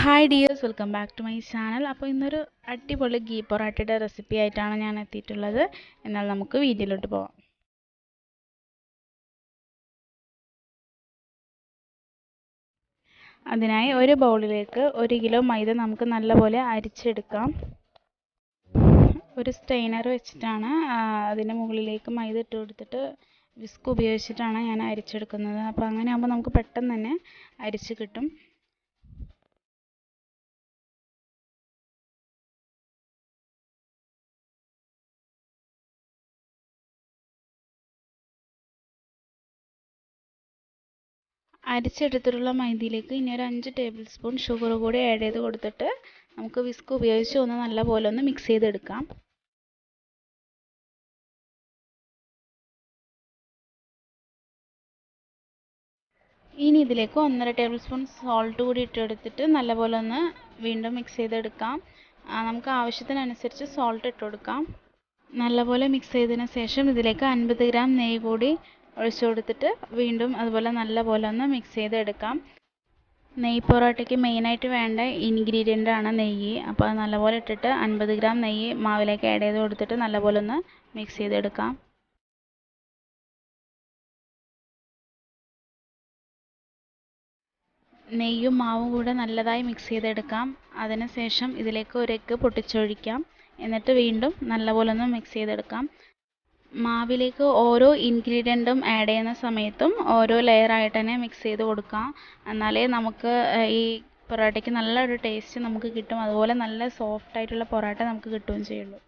Hi dears welcome back to my channel അപ്പോൾ ഇന്നൊരു അടിപൊളി ഗീ പൊറാട്ടയുടെ റെസിപ്പി ആയിട്ടാണ് ഞാൻ എത്തിയിട്ടുള്ളത്. എന്നാൽ നമുക്ക് വീഡിയോയിലോട്ട് പോവാം. അതിനായി ഒരു ബൗളിലേക്ക് ഒരു കിലോ മൈദ നമുക്ക് നല്ലപോലെ അരിച്ചെടുക്കാം. ഒരു സ്ട്രെയിനർ വെച്ചിട്ടാണ് അതിന്റെ മുകളിലേക്ക് മൈദ ഇട്ട് കൊടുത്തിട്ട് വിസ്ക് ഉപയോഗിച്ചിട്ടാണ് ഞാൻ അരിച്ചെടുക്കുന്നത്. അപ്പോൾ അങ്ങനെ ആകുമ്പോൾ നമുക്ക് പെട്ടെന്ന് തന്നെ അരിച്ച് കിട്ടും. അരിച്ചെടുത്തിട്ടുള്ള മൈദയിലേക്ക് ഇനി ഒരു അഞ്ച് ടേബിൾ സ്പൂൺ ഷുഗർ കൂടി ആഡ് ചെയ്ത് കൊടുത്തിട്ട് നമുക്ക് വിസ്ക് ഉപയോഗിച്ച് ഒന്ന് നല്ലപോലെ ഒന്ന് മിക്സ് ചെയ്തെടുക്കാം. ഇനി ഇതിലേക്ക് ഒന്നര ടേബിൾ സ്പൂൺ സോൾട്ട് കൂടി ഇട്ടെടുത്തിട്ട് നല്ലപോലെ ഒന്ന് വീണ്ടും മിക്സ് ചെയ്തെടുക്കാം. നമുക്ക് ആവശ്യത്തിനനുസരിച്ച് സോൾട്ട് ഇട്ട് കൊടുക്കാം. നല്ലപോലെ മിക്സ് ചെയ്തതിന് ശേഷം ഇതിലേക്ക് അൻപത് ഗ്രാം നെയ്യ് കൂടി ഒഴിച്ചു കൊടുത്തിട്ട് വീണ്ടും അതുപോലെ നല്ല പോലെ ഒന്ന് മിക്സ് ചെയ്തെടുക്കാം. നെയ്യ് പൊറോട്ടയ്ക്ക് മെയിനായിട്ട് വേണ്ട ഇൻഗ്രീഡിയന്റ് ആണ് നെയ്യ്. അപ്പോൾ അത് നല്ലപോലെ ഇട്ടിട്ട് അൻപത് ഗ്രാം നെയ്യ് മാവിലേക്ക് ആഡ് ചെയ്ത് കൊടുത്തിട്ട് നല്ലപോലെ ഒന്ന് മിക്സ് ചെയ്തെടുക്കാം. നെയ്യും മാവും കൂടെ നല്ലതായി മിക്സ് ചെയ്തെടുക്കാം. അതിനുശേഷം ഇതിലേക്ക് ഒരു എഗ്ഗ് പൊട്ടിച്ചൊഴിക്കാം. എന്നിട്ട് വീണ്ടും നല്ലപോലെ ഒന്ന് മിക്സ് ചെയ്തെടുക്കാം. മാവിലേക്ക് ഓരോ ഇൻഗ്രീഡിയന്റും ആഡ് ചെയ്യുന്ന സമയത്തും ഓരോ ലെയറായിട്ട് തന്നെ മിക്സ് ചെയ്ത് കൊടുക്കാം. എന്നാലേ നമുക്ക് ഈ പൊറോട്ടയ്ക്ക് നല്ലൊരു ടേസ്റ്റ് നമുക്ക് കിട്ടും. അതുപോലെ നല്ല സോഫ്റ്റ് ആയിട്ടുള്ള പൊറോട്ട നമുക്ക് കിട്ടുകയും ചെയ്യുള്ളൂ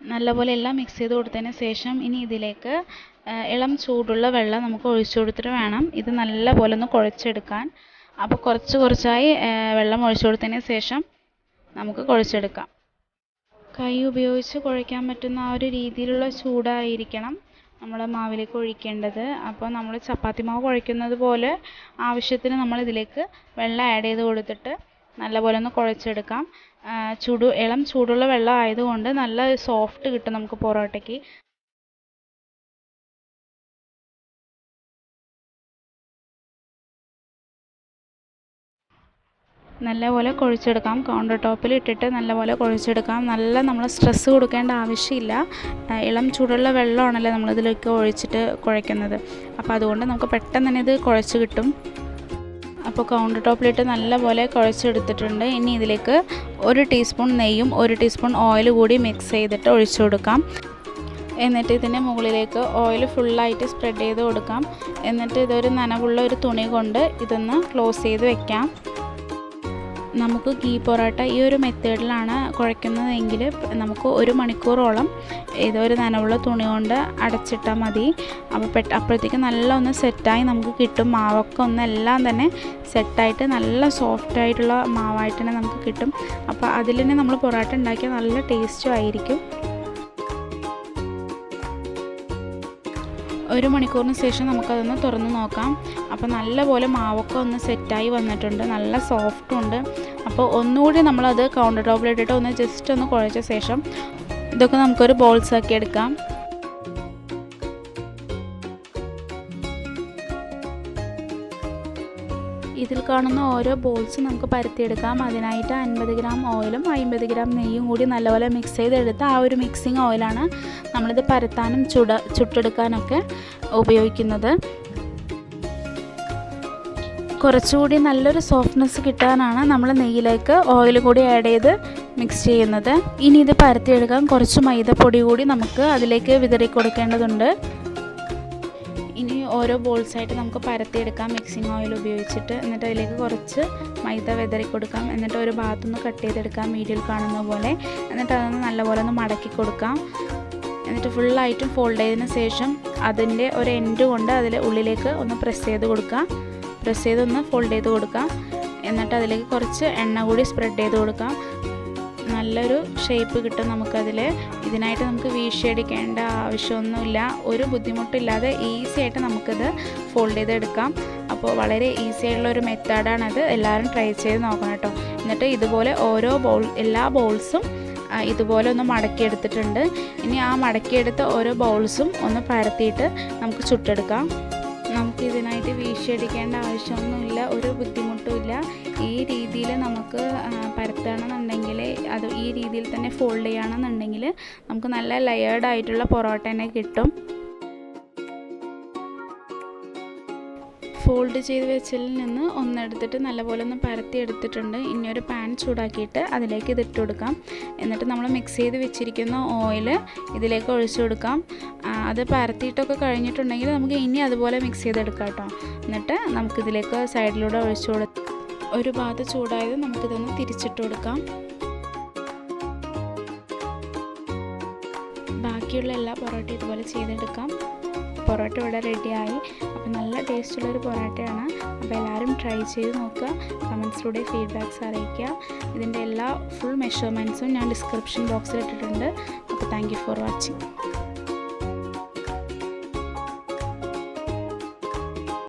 നല്ലപോലെ എല്ലാം മിക്സ് ചെയ്ത് കൊടുത്തതിന് ശേഷം ഇനി ഇതിലേക്ക് ഇളം ചൂടുള്ള വെള്ളം നമുക്ക് ഒഴിച്ചു കൊടുത്തിട്ട് വേണം. ഇത് നല്ലപോലെ ഒന്ന് കുഴച്ചെടുക്കാൻ. അപ്പോൾ കുറച്ച് കുറച്ചായി വെള്ളം ഒഴിച്ചു കൊടുത്തതിന് ശേഷം നമുക്ക് കുഴച്ചെടുക്കാം. കൈ ഉപയോഗിച്ച് കുഴയ്ക്കാൻ പറ്റുന്ന ആ ഒരു രീതിയിലുള്ള ചൂടായിരിക്കണം നമ്മൾ മാവിലേക്ക് ഒഴിക്കേണ്ടത്. അപ്പോൾ നമ്മൾ ചപ്പാത്തി മാവ് കുഴയ്ക്കുന്നത് പോലെ ആവശ്യത്തിന് നമ്മൾ ഇതിലേക്ക് വെള്ളം ആഡ് ചെയ്ത് കൊടുത്തിട്ട് നല്ലപോലെ ഒന്ന് കുഴച്ചെടുക്കാം. ചൂട് ഇളം ചൂടുള്ള വെള്ളം ആയതുകൊണ്ട് നല്ല സോഫ്റ്റ് കിട്ടും നമുക്ക് പൊറോട്ടയ്ക്ക്. നല്ലപോലെ കുഴച്ചെടുക്കാം. കൗണ്ടർ ടോപ്പിൽ ഇട്ടിട്ട് നല്ലപോലെ കുഴച്ചെടുക്കാം. നല്ല നമ്മൾ സ്ട്രെസ്സ് കൊടുക്കേണ്ട ആവശ്യമില്ല. ഇളം ചൂടുള്ള വെള്ളമാണല്ലോ നമ്മളിതിലേക്ക് ഒഴിച്ചിട്ട് കുഴയ്ക്കുന്നത്. അപ്പോൾ അതുകൊണ്ട് നമുക്ക് പെട്ടെന്ന് തന്നെ ഇത് കുഴച്ച് കിട്ടും. അപ്പോൾ കൗണ്ടർ ടോപ്പിലിട്ട് നല്ലപോലെ കുഴച്ചെടുത്തിട്ടുണ്ട്. ഇനി ഇതിലേക്ക് ഒരു ടീസ്പൂൺ നെയ്യും ഒരു ടീസ്പൂൺ ഓയിൽ കൂടി മിക്സ് ചെയ്തിട്ട് ഒഴിച്ചു കൊടുക്കാം. എന്നിട്ട് ഇതിന്റെ മുകളിലേക്ക് ഓയിൽ ഫുള്ളായിട്ട് സ്പ്രെഡ് ചെയ്ത് കൊടുക്കാം. എന്നിട്ട് ഇതൊരു നനവുള്ള ഒരു തുണി കൊണ്ട് ഇതൊന്ന് ക്ലോസ് ചെയ്ത് വെക്കാം. നമുക്ക് ഗീ പൊറോട്ട ഈ ഒരു മെത്തേഡിലാണ് കുഴയ്ക്കുന്നതെങ്കിൽ നമുക്ക് ഒരു മണിക്കൂറോളം ഇതൊരു നനവുള്ള തുണി കൊണ്ട് അടച്ചിട്ടാൽ മതി. അപ്പോൾ പെട്ട അപ്പോഴത്തേക്ക് നല്ല ഒന്ന് സെറ്റായി നമുക്ക് കിട്ടും. മാവൊക്കെ ഒന്ന് എല്ലാം തന്നെ സെറ്റായിട്ട് നല്ല സോഫ്റ്റ് ആയിട്ടുള്ള മാവായിട്ട് തന്നെ നമുക്ക് കിട്ടും. അപ്പോൾ അതിൽ തന്നെ നമ്മൾ പൊറോട്ട ഉണ്ടാക്കിയാൽ നല്ല ടേസ്റ്റും ആയിരിക്കും. ഒരു മണിക്കൂറിന് ശേഷം നമുക്കതൊന്ന് തുറന്ന് നോക്കാം. അപ്പോൾ നല്ലപോലെ മാവൊക്കെ ഒന്ന് സെറ്റായി വന്നിട്ടുണ്ട്. നല്ല സോഫ്റ്റും ഉണ്ട് അപ്പോൾ ഒന്നുകൂടി നമ്മളത് കൗണ്ടർ ടോപ്പിലിട്ടിട്ട് ഒന്ന് ജസ്റ്റ് ഒന്ന് കുഴച്ച ശേഷം ഇതൊക്കെ നമുക്കൊരു ബോൾസാക്കി എടുക്കാം. ഇതിൽ കാണുന്ന ഓരോ ബോൾസും നമുക്ക് പരത്തിയെടുക്കാം. അതിനായിട്ട് അൻപത് ഗ്രാം ഓയിലും അമ്പത് ഗ്രാം നെയ്യും കൂടി നല്ലപോലെ മിക്സ് ചെയ്തെടുത്ത് ആ ഒരു മിക്സിങ് ഓയിലാണ് നമ്മളിത് പരത്താനും ചുട ചുട്ടെടുക്കാനൊക്കെ ഉപയോഗിക്കുന്നത്. കുറച്ചുകൂടി നല്ലൊരു സോഫ്റ്റ്നെസ് കിട്ടാനാണ് നമ്മൾ നെയ്യിലേക്ക് ഓയിൽ കൂടി ആഡ് ചെയ്ത് മിക്സ് ചെയ്യുന്നത്. ഇനി ഇത് പരത്തിയെടുക്കാൻ കുറച്ച് മൈദപ്പൊടി കൂടി നമുക്ക് അതിലേക്ക് വിതറി കൊടുക്കേണ്ടതുണ്ട് ഓരോ ബോൾസായിട്ട് നമുക്ക് പരത്തിയെടുക്കാം. മിക്സിങ് ഓയിൽ ഉപയോഗിച്ചിട്ട് എന്നിട്ട് അതിലേക്ക് കുറച്ച് മൈദ വെതറി കൊടുക്കാം എന്നിട്ട് ഒരു ഭാഗത്തുനിന്ന് കട്ട് ചെയ്തെടുക്കാം വീഡിയോയിൽ കാണുന്ന പോലെ. എന്നിട്ട് അതൊന്ന് നല്ലപോലെ ഒന്ന് മടക്കി കൊടുക്കാം. എന്നിട്ട് ഫുള്ളായിട്ടും ഫോൾഡ് ചെയ്തതിന് ശേഷം അതിന്റെ ഒരു എൻഡ് കൊണ്ട് അതിൽ ഉള്ളിലേക്ക് ഒന്ന് പ്രസ് ചെയ്ത് കൊടുക്കാം. പ്രസ് ചെയ്തൊന്ന് ഫോൾഡ് ചെയ്ത് കൊടുക്കാം. എന്നിട്ട് അതിലേക്ക് കുറച്ച് എണ്ണ കൂടി സ്പ്രെഡ് ചെയ്ത് കൊടുക്കാം. നല്ലൊരു ഷേപ്പ് കിട്ടും നമുക്കതിൽ ഇതിനായിട്ട് നമുക്ക് വീശിയടിക്കേണ്ട ആവശ്യമൊന്നുമില്ല. ഒരു ബുദ്ധിമുട്ടില്ലാതെ ഈസി ആയിട്ട് നമുക്കിത് ഫോൾഡ് ചെയ്തെടുക്കാം. അപ്പോൾ വളരെ ഈസി ആയിട്ടുള്ള ഒരു മെത്തേഡാണത് എല്ലാവരും ട്രൈ ചെയ്ത് നോക്കണം കേട്ടോ. എന്നിട്ട് ഇതുപോലെ ഓരോ ബോൾ എല്ലാ ബോൾസും ഇതുപോലെ ഒന്ന് മടക്കിയെടുത്തിട്ടുണ്ട്. ഇനി ആ മടക്കിയെടുത്ത ഓരോ ബൗൾസും ഒന്ന് പരത്തിയിട്ട് നമുക്ക് ചുട്ടെടുക്കാം. നമുക്ക് ഇതിനായിട്ട് വീശിയടിക്കേണ്ട ആവശ്യമൊന്നുമില്ല ഒരു ബുദ്ധിമുട്ടുമില്ല. ഈ രീതിയിൽ നമുക്ക് പരത്തണമെന്നുണ്ടെങ്കിൽ അത് ഈ രീതിയിൽ തന്നെ ഫോൾഡ് ചെയ്യണമെന്നുണ്ടെങ്കിൽ നമുക്ക് നല്ല ലെയേർഡ് ആയിട്ടുള്ള പൊറോട്ട തന്നെ കിട്ടും. ഫോൾഡ് ചെയ്ത് വെച്ചതിൽ നിന്ന് ഒന്നെടുത്തിട്ട് നല്ലപോലെ ഒന്ന് പരത്തി എടുത്തിട്ടുണ്ട്. ഇനി ഒരു പാൻ ചൂടാക്കിയിട്ട് അതിലേക്ക് ഇതിട്ട് കൊടുക്കാം. എന്നിട്ട് നമ്മൾ മിക്സ് ചെയ്ത് വെച്ചിരിക്കുന്ന ഓയിൽ ഇതിലേക്ക് ഒഴിച്ചു കൊടുക്കാം. അത് പരത്തിയിട്ടൊക്കെ കഴിഞ്ഞിട്ടുണ്ടെങ്കിൽ നമുക്ക് ഇനി അതുപോലെ മിക്സ് ചെയ്തെടുക്കാം കേട്ടോ. എന്നിട്ട് നമുക്കിതിലേക്ക് സൈഡിലൂടെ ഒഴിച്ചു കൊടുത്ത് ഒരു ഭാഗത്ത് ചൂടായത് നമുക്കിതൊന്ന് തിരിച്ചിട്ട് കൊടുക്കാം. ബാക്കിയുള്ള എല്ലാ പൊറോട്ടയും ഇതുപോലെ ചെയ്തെടുക്കാം. പൊറോട്ട ഇവിടെ റെഡിയായി അപ്പോൾ നല്ല ടേസ്റ്റുള്ളൊരു പൊറോട്ടയാണ്. അപ്പോൾ എല്ലാവരും ട്രൈ ചെയ്ത് നോക്കുക. കമൻസിലൂടെ ഫീഡ്ബാക്ക്സ് അറിയിക്കുക. ഇതിന്റെ എല്ലാ ഫുൾ മെഷർമെന്റ്സും ഞാൻ ഡിസ്ക്രിപ്ഷൻ ബോക്സിൽ ഇട്ടിട്ടുണ്ട്. അപ്പോൾ താങ്ക് ഫോർ വാച്ചിങ്